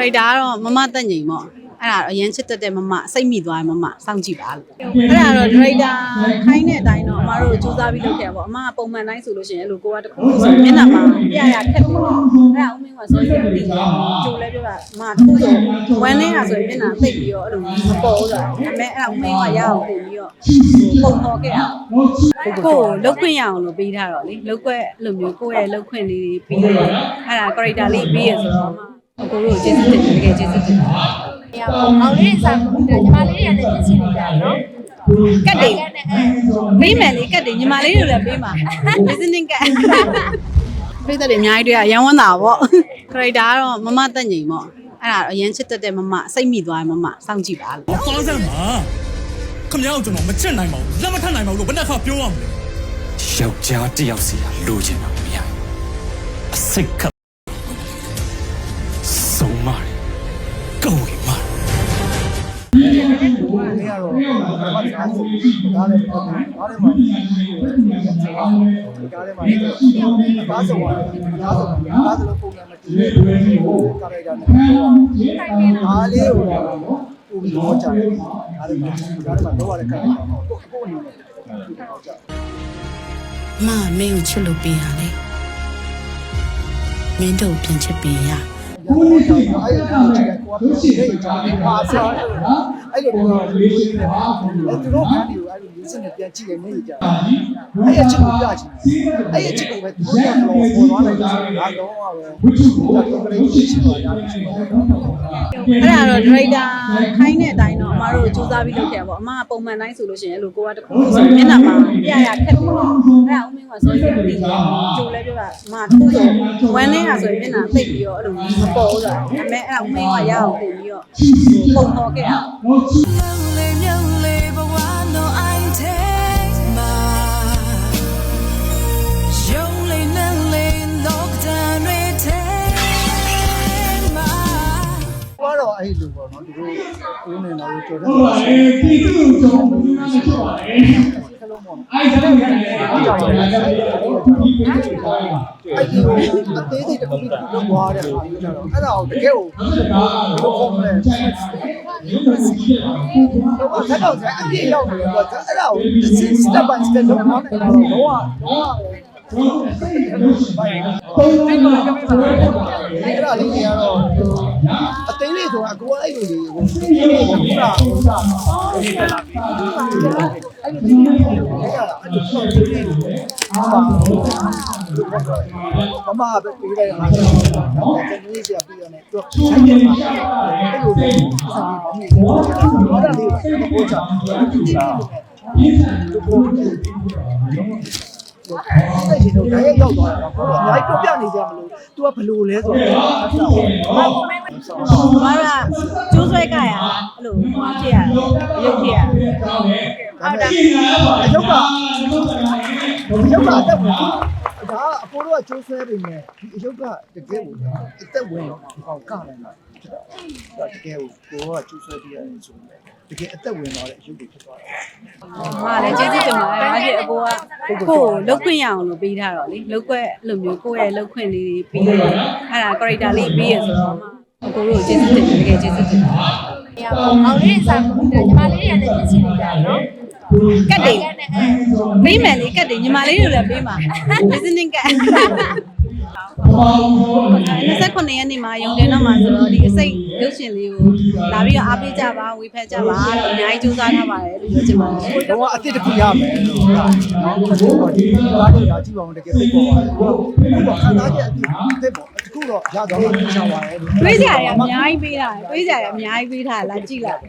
character ကတော့မမတက်ငိမ်ပေါ့အဲ့ဒါတော့အရင်ချစ်တတ်တဲ့မမစိတ်မိသွားရင်မမစောင့်ကြည့်ပါလို့အဲ့ဒါတော့ director ခိုင်းတဲ့အတိုင်းတော့အမတို့စူးစမ်းပြီးလုပ်ခဲ့တာပေါ့အမကပုံမှန်တိုင်းဆိုလို့ရှိရင်အဲ့လိုကိုကတစ်ခုဆိုမျက်နှာမှာပြရခက်ပြီးတော့အဲ့ဒါဦးမင်းကဆိုရင်ဒီကျိုးလဲပြောတာအမတစ်ခုဆိုဝမ်းနေတာဆိုရင်မျက်နှာသိပ်ပြီးတော့အဲ့လိုမပေါ်ဘူးဆိုတာဒါပေမဲ့အဲ့ဒါဦးမင်းကရအောင်ပို့ပြီးတော့ပုံတော်ခဲ့တာကိုယ်လုတ်ခွင့်ရအောင်လို့ပေးထားတော့လေလုတ်ခွက်အဲ့လိုမျိုးကိုယ့်ရဲ့လုတ်ခွင့်လေးတွေပြီးတော့အဲ့ဒါ character လေးပြီးရဆိုတော့ အကိုတို့ကျေးဇူးတင်တယ်တကယ်ကျေးဇူးတင်တယ်။ရပါအောင်လေးတွေစားဖို့ညီမလေးတွေကလည်းပြင်ချင်နေကြနော်။ကတ်တွေကတ်နဲ့အဲပေးမယ်လေကတ်တွေညီမလေးတို့လည်းပေးမှာ business ကတ်ပြည့်တဲ့တွေအများကြီးတွေ့ရရန်ဝန်းတာပေါ့ character ကတော့မမတက်ငိမ်ပေါ့အဲ့ဒါတော့အရင်ချစ်တတ်တဲ့မမစိတ်မိသွားရင်မမစောင့်ကြည့်ပါလို့။သွားစမ်းပါ။ခမ ्या ကိုကျွန်တော်မချစ်နိုင်ပါဘူး။လက်မထနိုင်ပါဘူးလို့ဘယ်နှခါပြောရမလဲယောက်ျားတစ်ယောက်စီကလိုချင်တာမရဘူးအစိတ်က မင်းကတော့ဘာမှစားစုဒါလည်းမဟုတ်ဘူးဒါလည်းမဟုတ်ဘူးဒါလည်းမဟုတ်ဘူးဘာဆုံးပါလဲဘာဆုံးပါဘာလို့ပုံမှန်မတူဘူးကာရိုက်တာနဲ့အားလေးကိုပုံပြီးတော့ကြာတယ်ဒါလည်းဒါလည်းမတော့ရတဲ့ကာရိုက်တာကိုကိုအနေနဲ့တော့ကြာမမင်းကိုချစ်လို့ပေးရလေမင်းတို့ပြန်ချစ်ပေးရ ဘူးကြောင့်အဲ့ဒီကိုကြည့်ကိုကပြေးနေကြတယ်ပါစားတယ် အဲ့လိုတော့လေးလေးနဲ့အဲ့သူတို့ခန်းတွေကိုအဲ့လိုမျိုးစနေပြန်ကြည့်နေနေကြတယ်အဲ့ရချစ်ကိုပြချင်အဲ့ရချစ်ကိုပဲသူတို့ကတော့ပေါ်သွားတယ်ဆိုတော့ငါတော့ပဲဒါတော့ပြည့်ချင်ပါရတယ်ချင်ပါတော့အဲ့ဒါတော့ director ခိုင်းတဲ့အတိုင်းတော့အမတို့စူးစမ်းပြီးလုပ်ခဲ့တာပေါ့အမကပုံမှန်တိုင်းဆိုလို့ရှိရင်အဲ့လိုကိုကတစ်ခုဆိုမျက်နှာမှာပြရခက်ပြီးတော့အဲ့ဒါဦးမင်းကဆိုရင်ဒီကျိုးလဲပြောတာအမတစ်ခုဆိုဝမ်းနေတာဆိုရင်မျက်နှာသိပ်ပြီးတော့အဲ့လိုမပေါ်ဘူးဆိုတာဒါပေမဲ့အဲ့ဒါဦးမင်းကရအောင်ပို့ပြီးတော့ပုံတော်ခဲ့တာ Lonely lonely but why no I take my Lonely lonely lockdown take my ကတော့အဲ့လိုပေါ့နော်သူတို့ကိုယ်နဲ့တော့ကြော်တယ်ပြ ည်သူ့တော်မှုရှိပါတယ်ခလုံးပေါ့အဲ့ဒါလည်းအဲ့ကြောင့်လည်းအဲ့ဒီအသေးသေးတစ်ခုလောက်ွားတဲ့အခါကျတော့အဲ့ဒါကိုတကယ်ကိုဘယ်လိုခေါ်မလဲတော့ဆက်တော့ဆက်အပြည့်ရောက်နေတော့အဲ့ဒါကို step by step လုပ်တော့တော့တော့တော့အဲ့ဒါလေးတွေကတော့အသေးလေးဆိုတာကိုယ်အဲ့လိုလေးကိုဘုရားဘုရားအဲ့လိုလေးအဲ့ဒါအဲ့လိုလေးအာ မမပဲပြေးလိုက်တာကျွန်တော်ကြီးပြပြီးတော့ねသူဆိုင်နေမှာအဲ့လိုလေးဆိုင်နေပါမိတယ်အဲ့ဒါလေးကိုပို့ချာသူပို့အဲ့ဒီတော့တိုင်းရောက်သွားတာတော့အများကြီးပြပြနေကြမလို့ तू ကဘလို့လဲဆိုတော့ဘာကကျိုးဆွဲကြရအဲ့လိုဟောဖြစ်ရရုပ်ဖြစ်ရ ဟုတ်တယ်အယုတ်ကအယုတ်ကအသက်ဝင်ဒါအဖိုးတို့ကကျိုးဆွဲနေတယ်ဒီအယုတ်ကတကယ်ကိုအသက်ဝင်တော့ဒီကောင်ကလည်းလာဖြစ်တာတကယ်ကိုကိုကကျိုးဆွဲပြရတယ်ဆိုရင်တကယ်အသက်ဝင်သွားတဲ့အယုတ်တွေဖြစ်သွားတယ်ဟာလည်းကျေးဇူးတင်ပါတယ်။ဘာဖြစ်အကိုကကိုယ်လုတ်ခွင့်ရအောင်လို့ပေးထားတော့လေလုတ်ခွက်အဲ့လိုမျိုးကိုယ့်ရဲ့လုတ်ခွင့်လေးတွေပြီးတော့အဲ့ဒါ character လေးပြီးရဆိုတော့အကိုတို့ကျေးဇူးတင်တယ်တကယ်ကျေးဇူးတင်တယ်ရပါအောင်လေးတွေစားဖို့ညီမလေးတွေကလည်းပြင်ချင်နေ ကြနော်။ကတ်တွေကတ်နဲ့အဲပေးမယ်လေကတ်တွေညီမလေးတို့လည်းပေးမှာ business ကတ်29ရက်နေ့မှာရုံတင်တော့မှာဆိုတော့ဒီအစိတ်ရုပ်ရှင်လေးကိုလာပြီးတော့အားပေးကြပါဝေဖန်ကြပါလို့အများကြီးကြိုးစားထားပါတယ်လို့ပြောချင်ပါတယ်တော့အတစ်တစ်ခုရမယ်လို့ဟုတ်လားနော်ဒီကားတွေဒါကြည့်ပါဦးတကယ်သိပေါ်ပါတယ်ဟုတ်ခါသားချက်အတစ်သိပေါ်တခုတော့ရတော့မှရှောင်းပါတယ်တွေးကြရအများကြီးပေးတာတွေးကြရအများကြီးပေးထားလာကြည့်လိုက်